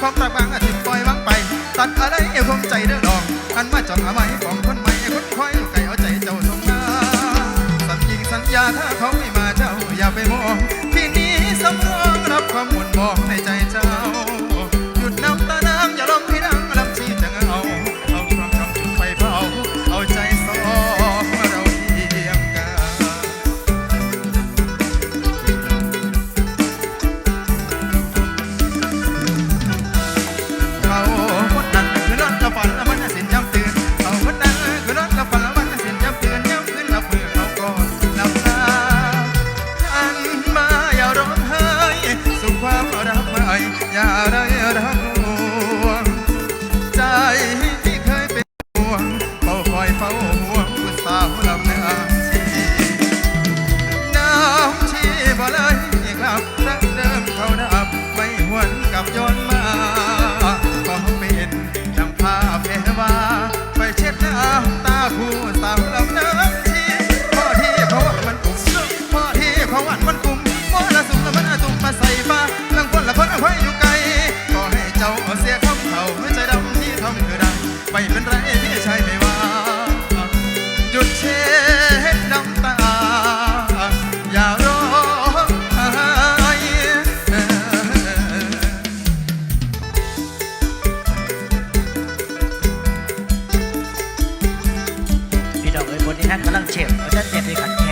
ความรักบางอาทิตย์ปล่อยวางไป ตัดอะไรเอวคงใจเด้อดองอันมาจองเอาไว้ของคน สาวลำเนื้อชีน้ำชีบ่เลยอีกลับรักเดิมเขาดับไม่หวนกลับย้อนมาขอเป็นดังภาพเทวาไปเช็ดน้ำตาคู่สาวลำเน้ำชีพ่อที่เขาหวานมันกุ่มพ่อที่เขาหวานมันกุ่มว่าละสุมละมันอาตุ่มมาใส่ฟ้า คนนี้ฮะกำลังเจ็บเพราะฉะนั้นเจ็บด้วยกับ